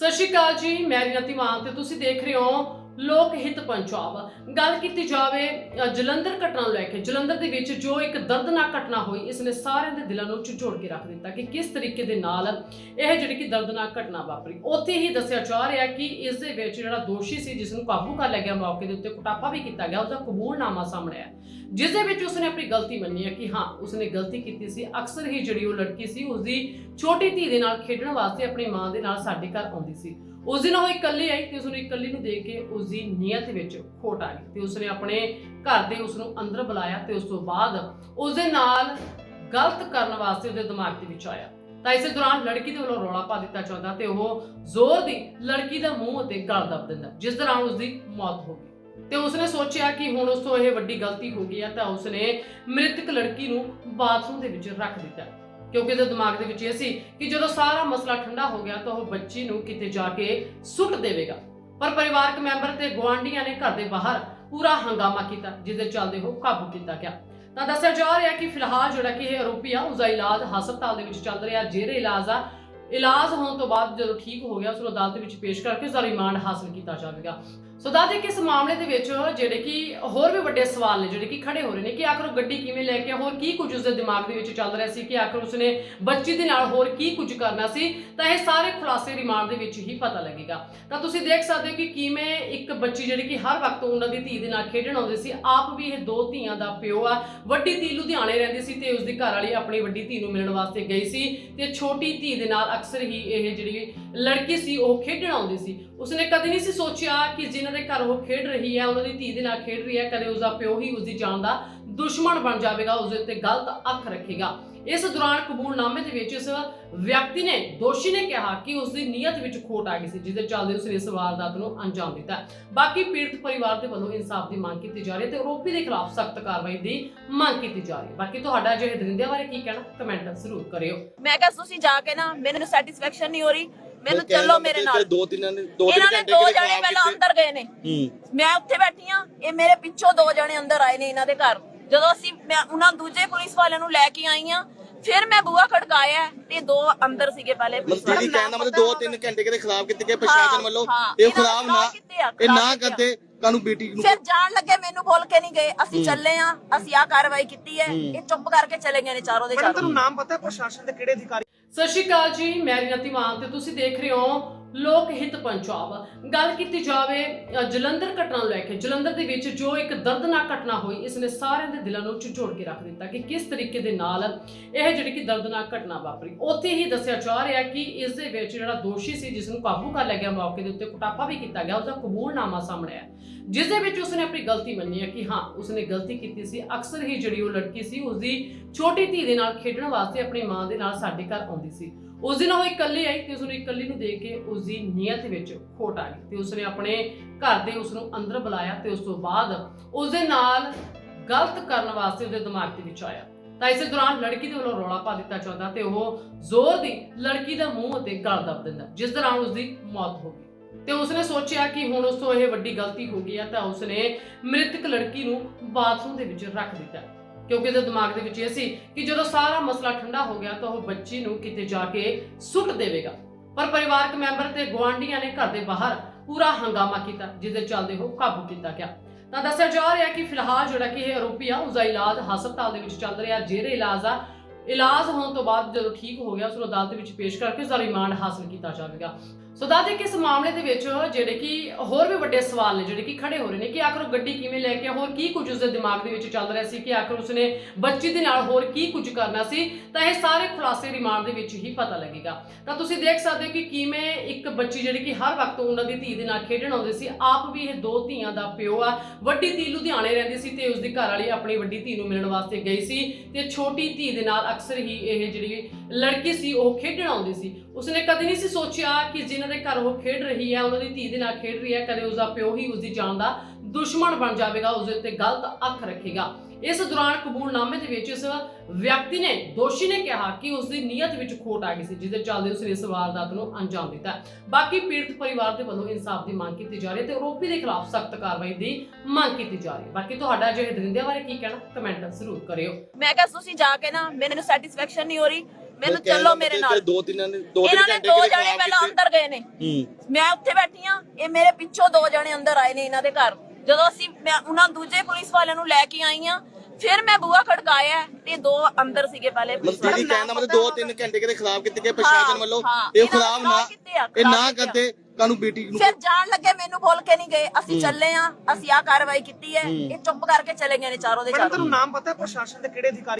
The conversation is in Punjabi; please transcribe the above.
ਸਤਿ ਸ਼੍ਰੀ ਅਕਾਲ ਜੀ, ਮੈਂ ਰਿਨਤੀ ਮਾਨ ਤੇ ਤੁਸੀਂ ਦੇਖ ਰਹੇ ਹੋ ਲੋਕ ਹਿੱਤ ਪੰਜਾਬ। ਗੱਲ ਕੀਤੀ ਜਾਵੇ ਜਲੰਧਰ ਘਟਨਾ ਨੂੰ ਲੈ ਕੇ, ਜਲੰਧਰ ਦੇ ਵਿੱਚ ਜੋ ਇੱਕ ਦਰਦਨਾਕ ਘਟਨਾ ਹੋਈ, ਇਸ ਨੇ ਸਾਰਿਆਂ ਦੇ ਦਿਲਾਂ ਨੂੰ ਝੰਜੋੜ ਕੇ ਰੱਖ ਦਿੱਤਾ ਕਿ ਕਿਸ ਤਰੀਕੇ ਦੇ ਨਾਲ ਇਹ ਜਿਹੜੀ ਕਿ ਦਰਦਨਾਕ ਘਟਨਾ ਵਾਪਰੀ। ਉੱਥੇ ਹੀ ਦੱਸਿਆ ਜਾ ਰਿਹਾ ਕਿ ਇਸ ਦੇ ਵਿੱਚ ਜਿਹੜਾ ਦੋਸ਼ੀ ਸੀ, ਜਿਸ ਨੂੰ ਕਾਬੂ ਕਰ ਲਿਆ ਗਿਆ, ਮੌਕੇ ਦੇ ਉੱਤੇ ਕੁਟਾਪਾ ਵੀ ਕੀਤਾ ਗਿਆ ਉਸਦਾ ਕਬੂਲਨਾਮਾ ਸਾਹਮਣੇ ਆਇਆ। ਜਿਸ ਦੇ ਵਿੱਚ ਉਸਨੇ ਆਪਣੀ ਗਲਤੀ ਮੰਨੀ ਹੈ ਕਿ ਹਾਂ, ਉਸਨੇ ਗਲਤੀ ਕੀਤੀ ਸੀ। ਅਕਸਰ ਹੀ ਜਿਹੜੀ ਉਹ ਲੜਕੀ ਸੀ, ਉਸਦੀ ਛੋਟੀ ਧੀ ਦੇ ਨਾਲ ਖੇਡਣ ਵਾਸਤੇ ਆਪਣੀ ਮਾਂ ਦੇ ਨਾਲ ਸਾਡੇ ਘਰ ਆਉਂਦੀ ਸੀ। ਉਸ ਦਿਨ ਉਹ ਇਕੱਲੀ ਆਈ ਤੇ ਉਸਨੂੰ ਇਕੱਲੀ ਨੂੰ ਦੇਖ ਕੇ ਉਸਦੀ ਨੀਅਤ ਵਿੱਚ ਖੋਟ ਆ ਗਈ ਤੇ ਉਸਨੇ ਆਪਣੇ ਘਰ ਦੇ ਉਸ ਨੂੰ ਅੰਦਰ ਬੁਲਾਇਆ ਤੇ ਉਸ ਤੋਂ ਬਾਅਦ ਉਸਦੇ ਨਾਲ ਗਲਤ ਕਰਨ ਵਾਸਤੇ ਉਹਦੇ ਦਿਮਾਗ ਦੇ ਵਿੱਚ ਆਇਆ। ਤਾਂ ਇਸੇ ਦੌਰਾਨ ਲੜਕੀ ਦੇ ਵੱਲੋਂ ਰੌਲਾ ਪਾ ਦਿੱਤਾ ਚਾਹੁੰਦਾ ਤੇ ਉਹ ਜ਼ੋਰ ਦੀ ਲੜਕੀ ਦਾ ਮੂੰਹ ਅਤੇ ਗਲ ਦੱਬ ਦਿੰਦਾ, ਜਿਸ ਦੌਰਾਨ ਉਸਦੀ ਮੌਤ ਹੋ ਗਈ। ਤੇ ਉਸਨੇ ਸੋਚਿਆ ਕਿ ਹੁਣ ਉਸ ਤੋਂ ਇਹ ਵੱਡੀ ਗਲਤੀ ਹੋ ਗਈ ਹੈ ਤਾਂ ਉਸਨੇ ਮ੍ਰਿਤਕ ਲੜਕੀ ਨੂੰ ਬਾਥਰੂਮ ਦੇ ਵਿੱਚ ਰੱਖ ਦਿੱਤਾ। ਕਿਉਂਕਿ ਉਹਦੇ ਦਿਮਾਗ ਦੇ ਵਿੱਚ ਇਹ ਸੀ ਕਿ ਜਦੋਂ ਸਾਰਾ ਮਸਲਾ ਠੰਡਾ ਹੋ ਗਿਆ ਤਾਂ ਉਹ ਬੱਚੀ ਨੂੰ ਕਿਤੇ ਜਾ ਕੇ ਸੁੱਟ ਦੇਵੇਗਾ। ਪਰ ਪਰਿਵਾਰਕ ਮੈਂਬਰ ਤੇ ਗੁਆਂਢੀਆਂ ਨੇ ਘਰ ਦੇ ਬਾਹਰ ਪੂਰਾ ਹੰਗਾਮਾ ਕੀਤਾ ਜਿਸ ਦੇ ਚੱਲਦੇ ਉਹ ਕਾਬੂ ਕੀਤਾ ਗਿਆ। ਤਾਂ ਦੱਸਿਆ ਜਾ ਰਿਹਾ ਕਿ ਫਿਲਹਾਲ ਜਿਹੜਾ ਕਿ ਇਹ ਆਰੋਪੀ ਆ, ਉਸਦਾ ਇਲਾਜ ਹਸਪਤਾਲ ਦੇ ਵਿੱਚ ਚੱਲ ਰਿਹਾ, ਜੇਰੇ ਇਲਾਜ ਆ। ਇਲਾਜ ਹੋਣ ਤੋਂ ਬਾਅਦ ਜਦੋਂ ਠੀਕ ਹੋ ਗਿਆ, ਉਸ ਨੂੰ ਅਦਾਲਤ ਵਿੱਚ ਪੇਸ਼ ਕਰਕੇ ਉਸਦਾ ਰਿਮਾਂਡ ਹਾਸਲ ਕੀਤਾ ਜਾਵੇਗਾ। ਸੋ ਦਾਦੇ ਕਿ ਇਸ ਮਾਮਲੇ ਦੇ ਵਿੱਚ ਜਿਹੜੇ ਕਿ ਹੋਰ ਵੀ ਵੱਡੇ ਸਵਾਲ ਨੇ, ਜਿਹੜੇ ਕਿ ਖੜੇ ਹੋ ਰਹੇ ਨੇ ਕਿ ਆਖਰ ਉਹ ਗੱਡੀ ਕਿਵੇਂ ਲੈ ਕੇ ਹੋਰ ਕੀ ਕੁਝ ਉਸਦੇ ਦਿਮਾਗ ਦੇ ਵਿੱਚ ਚੱਲ ਰਿਹਾ ਸੀ ਕਿ ਆਖਰ ਉਸਨੇ ਬੱਚੀ ਦੇ ਨਾਲ ਹੋਰ ਕੀ ਕੁਝ ਕਰਨਾ ਸੀ, ਤਾਂ ਇਹ ਸਾਰੇ ਖੁਲਾਸੇ ਰਿਮਾਂਡ ਦੇ ਵਿੱਚ ਹੀ ਪਤਾ ਲੱਗੇਗਾ। ਤਾਂ ਤੁਸੀਂ ਦੇਖ ਸਕਦੇ ਹੋ ਕਿ ਕਿਵੇਂ ਇੱਕ ਬੱਚੀ ਜਿਹੜੀ ਕਿ ਹਰ ਵਕਤ ਉਹਨਾਂ ਦੀ ਧੀ ਦੇ ਨਾਲ ਖੇਡਣ ਆਉਂਦੀ ਸੀ, ਆਪ ਵੀ ਇਹ ਦੋ ਧੀਆਂ ਦਾ ਪਿਓ ਆ। ਵੱਡੀ ਧੀ ਲੁਧਿਆਣੇ ਰਹਿੰਦੀ ਸੀ ਤੇ ਉਸਦੀ ਘਰ ਵਾਲੀ ਆਪਣੀ ਵੱਡੀ ਧੀ ਨੂੰ ਮਿਲਣ ਵਾਸਤੇ ਗਈ ਸੀ ਤੇ ਛੋਟੀ ਧੀ ਦੇ ਨਾਲ ਅਕਸਰ ਹੀ ਇਹ ਜਿਹੜੀ ਲੜਕੀ ਸੀ, ਉਹ ਖੇਡਣ ਆਉਂਦੀ ਸੀ। ਉਸਨੇ ਕਦੇ ਨਹੀਂ ਸੀ ਸੋਚਿਆ ਕਿ ਜਿਨ੍ਹਾਂ ਦੇ ਘਰ ਉਹ ਖੇਡ ਰਹੀ ਹੈ, ਉਹਨਾਂ ਦੀ ਧੀ ਦੇ ਨਾਲ ਖੇਡ ਰਹੀ ਹੈ, ਕਦੇ ਉਸਦਾ ਪਿਓ ਹੀ ਉਸਦੀ ਜਾਨ ਦਾ ਦੁਸ਼ਮਣ ਬਣ ਜਾਵੇਗਾ, ਉਸਦੇ ਉੱਤੇ ਗਲਤ ਅੱਖ ਰੱਖੇਗਾ। ਇਸ ਦੌਰਾਨ ਕਬੂਲਨਾਮੇ ਦੇ ਵਿੱਚ ਇਸ ਵਿਅਕਤੀ ਨੇ, ਦੋਸ਼ੀ ਨੇ ਕਿਹਾ ਕਿ ਉਸ ਦੀ ਨੀਅਤ ਵਿੱਚ ਖੋਟ ਆ ਗਈ ਸੀ, ਜਿਸ ਦੇ ਚੱਲਦੇ ਉਸਨੇ ਇਸ ਵਾਰਦਾਤ ਨੂੰ ਅੰਜਾਮ ਦਿੱਤਾ ਬਾਕੀ ਪੀੜਤ ਪਰਿਵਾਰ ਦੇ ਵੱਲੋਂ ਇਨਸਾਫ ਦੀ ਮੰਗ ਕੀਤੀ ਜਾ ਰਹੀ ਹੈ ਤੇ ਆਰੋਪੀ ਦੇ ਖਿਲਾਫ ਸਖਤ ਕਾਰਵਾਈ ਦੀ ਮੰਗ ਕੀਤੀ ਜਾ ਰਹੀ ਹੈ। ਬਾਕੀ ਤੁਹਾਡਾ ਅਜਿਹੇ ਦਰਿੰਦਿਆਂ ਬਾਰੇ ਕੀ ਕਹਿਣਾ, ਕਮੈਂਟ ਜ਼ਰੂਰ ਕਰਿਓ। ਮੈਂ ਕਿਹਾ, ਤੁਸੀਂ ਜਾ ਕੇ ਨਾ, ਮੈਨੂੰ ਸੈਟੀਸਫੈਕਸ਼ਨ ਨਹੀਂ ਹੋ ਰਹੀ। ਮੈਨੂੰ ਚੱਲੋ ਮੇਰੇ ਨਾਲ। ਦੋ ਤਿੰਨ ਨੇ ਦੋ ਤਿੰਨ ਇਹਨਾਂ ਨੇ ਘੰਟੇ ਦੋ ਜਣੇ ਪਹਿਲਾਂ। ਅੰਦਰ ਗਏ ਨੇ। ਹੂੰ। ਮੈਂ ਉੱਥੇ ਬੈਠੀ ਆ ਇਹ ਮੇਰੇ ਪਿੱਛੋਂ ਦੋ ਜਣੇ ਅੰਦਰ ਆਏ ਨੇ ਇਹਨਾਂ ਦੇ ਘਰ। ਜਦੋਂ ਅਸੀਂ ਮੈਂ ਉਹਨਾਂ ਦੂਜੇ ਪੁਲਿਸ ਵਾਲਿਆਂ ਨੂੰ ਲੈ ਕੇ ਆਈ ਆ ਫਿਰ ਮੈਂ ਬੂਹਾ ਖੜਕਾਇਆ ਤੇ ਦੋ ਅੰਦਰ ਸੀਗੇ ਪਹਿਲੇ ਪੁਲਿਸ ਮਤਲਬ ਵਾਲੇ। ਕਹਿਣ ਦਾ ਮਤਲਬ ਦੋ ਤਿੰਨ ਘੰਟੇ ਕਿਤੇ ਖਰਾਬ ਕੀਤੇ ਗਏ ਪ੍ਰਸ਼ਾਸਨ ਵੱਲੋਂ। ਇਹ ਇਹਨਾਂ ਨੇ ਇਹ ਨਾ। ਕਰਦੇ ਤੁਹਾਨੂੰ ਬੇਟੀ ਨੂੰ ਫਿਰ ਜਾਣ ਲੱਗੇ ਮੈਨੂੰ ਬੋਲ ਕੇ ਨਹੀਂ ਗਏ। ਅਸੀਂ ਚੱਲੇ ਆ ਅਸੀਂ ਆ ਕਾਰਵਾਈ ਕੀਤੀ ਹੈ। ਇਹ ਚੁੱਪ ਕਰਕੇ ਚਲੇ ਗਏ ਨੇ ਚਾਰੋਂ ਦੇ ਮੈਡਮ ਚਾਰੋਂ। ਤੁਹਾਨੂੰ ਨਾਮ ਪਤਾ ਹੈ? ਪ੍ਰਸ਼ਾਸਨ ਦੇ ਕਿਹੜੇ ਅਧਿਕਾਰੀ ਸਤਿ ਸ਼੍ਰੀ ਅਕਾਲ ਜੀ, ਮੈਂ ਰੀਨਾ ਤਿਵਾਨ ਤੇ ਤੁਸੀਂ ਦੇਖ ਰਹੇ ਹੋ ਲੋਕ ਹਿੱਤ ਪੰਜਾਬ। ਗੱਲ ਕੀਤੀ ਜਾਵੇ ਜਲੰਧਰ ਘਟਨਾ ਨੂੰ ਲੈ ਕੇ, ਜਲੰਧਰ ਦੇ ਵਿੱਚ ਜੋ ਇੱਕ ਦਰਦਨਾਕ ਘਟਨਾ ਹੋਈ ਇਸ ਨੇ ਸਾਰਿਆਂ ਦੇ ਦਿਲਾਂ ਨੂੰ ਝੰਜੋੜ ਕੇ ਰੱਖ ਦਿੱਤਾ ਕਿ ਕਿਸ ਤਰੀਕੇ ਦੇ ਨਾਲ ਇਹ ਜਿਹੜੀ ਕਿ ਦਰਦਨਾਕ ਘਟਨਾ ਵਾਪਰੀ। ਉੱਥੇ ਹੀ ਦੱਸਿਆ ਜਾ ਰਿਹਾ ਕਿ ਇਸ ਦੇ ਵਿੱਚ ਜਿਹੜਾ ਦੋਸ਼ੀ ਸੀ, ਜਿਸ ਨੂੰ ਕਾਬੂ ਕਰ ਲਿਆ ਗਿਆ, ਮੌਕੇ ਦੇ ਉੱਤੇ ਕੁਟਾਪਾ ਵੀ ਕੀਤਾ ਗਿਆ ਉਸਦਾ ਕਬੂਲਨਾਮਾ ਸਾਹਮਣੇ ਆਇਆ। ਜਿਸ ਦੇ ਵਿੱਚ ਉਸਨੇ ਆਪਣੀ ਗਲਤੀ ਮੰਨੀ ਹੈ ਕਿ ਹਾਂ, ਉਸਨੇ ਗਲਤੀ ਕੀਤੀ ਸੀ। ਅਕਸਰ ਹੀ ਜਿਹੜੀ ਉਹ ਲੜਕੀ ਸੀ, ਉਸਦੀ ਛੋਟੀ ਧੀ ਦੇ ਨਾਲ ਖੇਡਣ ਵਾਸਤੇ ਆਪਣੀ ਮਾਂ ਦੇ ਨਾਲ ਸਾਡੇ ਘਰ ਆਉਂਦੀ ਸੀ। ਉਸ ਦਿਨ ਉਹ ਇਕੱਲੀ ਆਈ ਤੇ ਉਸਨੂੰ ਇਕੱਲੀ ਨੂੰ ਦੇਖ ਕੇ ਉਸਦੀ ਨੀਅਤ ਵਿੱਚ ਖੋਟ ਆ ਗਈ ਤੇ ਉਸਨੇ ਆਪਣੇ ਘਰ ਦੇ ਉਸ ਨੂੰ ਅੰਦਰ ਬੁਲਾਇਆ ਤੇ ਉਸ ਤੋਂ ਬਾਅਦ ਉਸਦੇ ਨਾਲ ਗਲਤ ਕਰਨ ਵਾਸਤੇ ਉਹਦੇ ਦਿਮਾਗ ਦੇ ਵਿੱਚ ਆਇਆ। ਤਾਂ ਇਸੇ ਦੌਰਾਨ ਲੜਕੀ ਦੇ ਵੱਲੋਂ ਰੌਲਾ ਪਾ ਦਿੱਤਾ ਚਾਹੁੰਦਾ ਤੇ ਉਹ ਜ਼ੋਰ ਦੀ ਲੜਕੀ ਦਾ ਮੂੰਹ ਅਤੇ ਗਲ ਦੱਬ ਦਿੰਦਾ, ਜਿਸ ਦੌਰਾਨ ਉਸਦੀ ਮੌਤ ਹੋ ਗਈ। ਤੇ ਉਸਨੇ ਸੋਚਿਆ ਕਿ ਹੁਣ ਉਸ ਤੋਂ ਇਹ ਵੱਡੀ ਗਲਤੀ ਹੋ ਗਈ ਹੈ ਤਾਂ ਉਸਨੇ ਮ੍ਰਿਤਕ ਲੜਕੀ ਨੂੰ ਬਾਥਰੂਮ ਦੇ ਵਿੱਚ ਰੱਖ ਦਿੱਤਾ। ਕਿਉਂਕਿ ਉਹਦੇ ਦਿਮਾਗ ਦੇ ਵਿੱਚ ਇਹ ਸੀ ਕਿ ਜਦੋਂ ਸਾਰਾ ਮਸਲਾ ਠੰਡਾ ਹੋ ਗਿਆ ਤਾਂ ਉਹ ਬੱਚੀ ਨੂੰ ਕਿਤੇ ਜਾ ਕੇ ਸੁੱਟ ਦੇਵੇਗਾ। ਪਰ ਪਰਿਵਾਰਕ ਮੈਂਬਰ ਤੇ ਗੁਆਂਢੀਆਂ ਨੇ ਘਰ ਦੇ ਬਾਹਰ ਪੂਰਾ ਹੰਗਾਮਾ ਕੀਤਾ ਜਿਸਦੇ ਚੱਲਦੇ ਉਹ ਕਾਬੂ ਕੀਤਾ ਗਿਆ। ਤਾਂ ਦੱਸਿਆ ਜਾ ਰਿਹਾ ਕਿ ਫਿਲਹਾਲ ਜਿਹੜਾ ਕਿ ਇਹ ਆਰੋਪੀ ਆ, ਉਸਦਾ ਇਲਾਜ ਹਸਪਤਾਲ ਦੇ ਵਿੱਚ ਚੱਲ ਰਿਹਾ ਜੇਰੇ ਇਲਾਜ ਆ, ਇਲਾਜ ਹੋਣ ਤੋਂ ਬਾਅਦ ਜਦੋਂ ਠੀਕ ਹੋ ਗਿਆ, ਉਸ ਨੂੰ ਅਦਾਲਤ ਵਿੱਚ ਪੇਸ਼ ਕਰਕੇ ਉਸਦਾ ਰਿਮਾਂਡ ਹਾਸਲ ਕੀਤਾ ਜਾਵੇਗਾ। ਸੋ ਦਾਦੇ ਕਿ ਇਸ ਮਾਮਲੇ ਦੇ ਵਿੱਚ ਜਿਹੜੇ ਕਿ ਹੋਰ ਵੀ ਵੱਡੇ ਸਵਾਲ ਨੇ, ਜਿਹੜੇ ਕਿ ਖੜੇ ਹੋ ਰਹੇ ਨੇ, ਕਿ ਆਖਰ ਉਹ ਗੱਡੀ ਕਿਵੇਂ ਲੈ ਕੇ ਹੋਰ ਕੀ ਕੁਝ ਉਸਦੇ ਦਿਮਾਗ ਦੇ ਵਿੱਚ ਚੱਲ ਰਿਹਾ ਸੀ, ਕਿ ਆਖਰ ਉਸਨੇ ਬੱਚੀ ਦੇ ਨਾਲ ਹੋਰ ਕੀ ਕੁਝ ਕਰਨਾ ਸੀ, ਤਾਂ ਇਹ ਸਾਰੇ ਖੁਲਾਸੇ ਰਿਮਾਂਡ ਦੇ ਵਿੱਚ ਹੀ ਪਤਾ ਲੱਗੇਗਾ। ਤਾਂ ਤੁਸੀਂ ਦੇਖ ਸਕਦੇ ਹੋ ਕਿ ਕਿਵੇਂ ਇੱਕ ਬੱਚੀ ਜਿਹੜੀ ਕਿ ਹਰ ਵਕਤ ਉਹਨਾਂ ਦੀ ਧੀ ਦੇ ਨਾਲ ਖੇਡਣ ਆਉਂਦੀ ਸੀ, ਆਪ ਵੀ ਇਹ ਦੋ ਧੀਆਂ ਦਾ ਪਿਓ ਆ। ਵੱਡੀ ਧੀ ਲੁਧਿਆਣੇ ਰਹਿੰਦੀ ਸੀ ਤੇ ਉਸਦੀ ਘਰ ਵਾਲੀ ਆਪਣੀ ਵੱਡੀ ਧੀ ਨੂੰ ਮਿਲਣ ਵਾਸਤੇ ਗਈ ਸੀ ਤੇ ਛੋਟੀ ਧੀ ਦੇ ਨਾਲ ਅਕਸਰ ਹੀ ਇਹ ਜਿਹੜੀ ਲੜਕੀ ਸੀ, ਉਹ ਖੇਡਣ ਆਉਂਦੀ ਸੀ। ਉਸਨੇ ਕਦੇ ਨਹੀਂ ਸੀ ਸੋਚਿਆ ਕਿ ਜਿਨ੍ਹਾਂ ਦੇ ਘਰ ਉਹ ਖੇਡ ਰਹੀ ਹੈ, ਉਹਨਾਂ ਦੀ ਧੀ ਦੇ ਨਾਲ ਖੇਡ ਰਹੀ ਹੈ, ਕਦੇ ਉਸਦਾ ਪਿਓ ਹੀ ਉਸਦੀ ਜਾਨ ਦਾ ਦੁਸ਼ਮਣ ਬਣ ਜਾਵੇਗਾ, ਉਸਦੇ ਉੱਤੇ ਗਲਤ ਅੱਖ ਰੱਖੇਗਾ। ਇਸ ਦੌਰਾਨ ਕਬੂਲਨਾਮੇ ਦੇ ਵਿੱਚ ਇਸ ਵਿਅਕਤੀ ਨੇ, ਦੋਸ਼ੀ ਨੇ ਕਿਹਾ ਕਿ ਉਸ ਦੀ ਨੀਅਤ ਵਿੱਚ ਖੋਟ ਆ ਗਈ ਸੀ ਜਿਸ ਦੇ ਚੱਲਦੇ ਉਸਨੇ ਇਸ ਵਾਰਦਾਤ ਨੂੰ ਅੰਜਾਮ ਦਿੱਤਾ। ਬਾਕੀ ਪੀੜਤ ਪਰਿਵਾਰ ਦੇ ਵੱਲੋਂ ਇਨਸਾਫ ਦੀ ਮੰਗ ਕੀਤੀ ਜਾ ਰਹੀ ਹੈ ਤੇ ਆਰੋਪੀ ਦੇ ਖਿਲਾਫ ਸਖਤ ਕਾਰਵਾਈ ਦੀ ਮੰਗ ਕੀਤੀ ਜਾ ਰਹੀ ਹੈ। ਬਾਕੀ ਤੁਹਾਡਾ ਅਜਿਹੇ ਦਰਿੰਦਿਆਂ ਬਾਰੇ ਕੀ ਕਹਿਣਾ? ਕਮੈਂਟ ਜ਼ਰੂਰ ਕਰਿਓ। ਮੈਂ ਕਿਹਾ, ਤੁਸੀਂ ਜਾ ਕੇ ਨਾ, ਮੈਨੂੰ ਸੈਟੀਸਫੈਕਸ਼ਨ ਨਹੀਂ ਹੋ ਰਹੀ। ਮੈਨੂੰ ਚੱਲੋ ਮੇਰੇ ਮਤਲਬ ਨਾਲ। ਦੋ ਤਿੰਨ ਨੇ ਦੋ ਤਿੰਨ ਇਹਨਾਂ ਨੇ ਘੰਟੇ ਦੋ ਜਣੇ ਪਹਿਲਾਂ ਕੀਤੇ? ਅੰਦਰ ਗਏ ਨੇ। ਹੂੰ। ਮੈਂ ਉੱਥੇ ਬੈਠੀ ਆ ਇਹ ਮੇਰੇ ਪਿੱਛੋਂ ਦੋ ਜਣੇ ਅੰਦਰ ਆਏ ਨੇ ਇਹਨਾਂ ਦੇ ਘਰ। ਜਦੋਂ ਅਸੀਂ ਮੈਂ ਉਹਨਾਂ ਦੂਜੇ ਪੁਲਿਸ ਵਾਲਿਆਂ ਨੂੰ ਲੈ ਕੇ ਆਈ ਆ ਫਿਰ ਮੈਂ ਬੂਹਾ ਖੜਕਾਇਆ ਤੇ ਦੋ ਅੰਦਰ ਸੀਗੇ ਪਹਿਲੇ ਪੁਲਿਸ ਮਤਲਬ ਵਾਲੇ ਕਹਿਣ ਦਾ ਮਤਲਬ ਦੋ ਤਿੰਨ ਘੰਟੇ ਕਿਹਦੇ ਖਿਲਾਫ ਕੀਤੇ ਗਏ ਪ੍ਰਸ਼ਾਸਨ ਵੱਲੋਂ। ਇਹ ਖਿਲਾਫ ਨੇ ਕੀਤੇ ਇਹ ਨਾ ਕੀਤੇ। ਕਰਦੇ ਕਾਨੂੰ ਬੇਟੀ ਨੂੰ ਫਿਰ ਜਾਣ ਲੱਗੇ ਮੈਨੂੰ ਬੋਲ ਕੇ ਨਹੀਂ ਗਏ। ਅਸੀਂ ਚੱਲੇ ਆ ਅਸੀਂ ਆ ਕਾਰਵਾਈ ਕੀਤੀ ਹੈ। ਇਹ ਚੁੱਪ ਕਰਕੇ ਚਲੇ ਗਏ ਨੇ ਚਾਰੋਂ ਦੇ ਮੈਡਮ ਚਾਰੋਂ ਤੁਹਾਨੂੰ ਨਾਮ ਪਤਾ ਹੈ ਪ੍ਰਸ਼ਾਸਨ ਦੇ ਕਿਹੜੇ ਅਧਿਕਾਰੀ?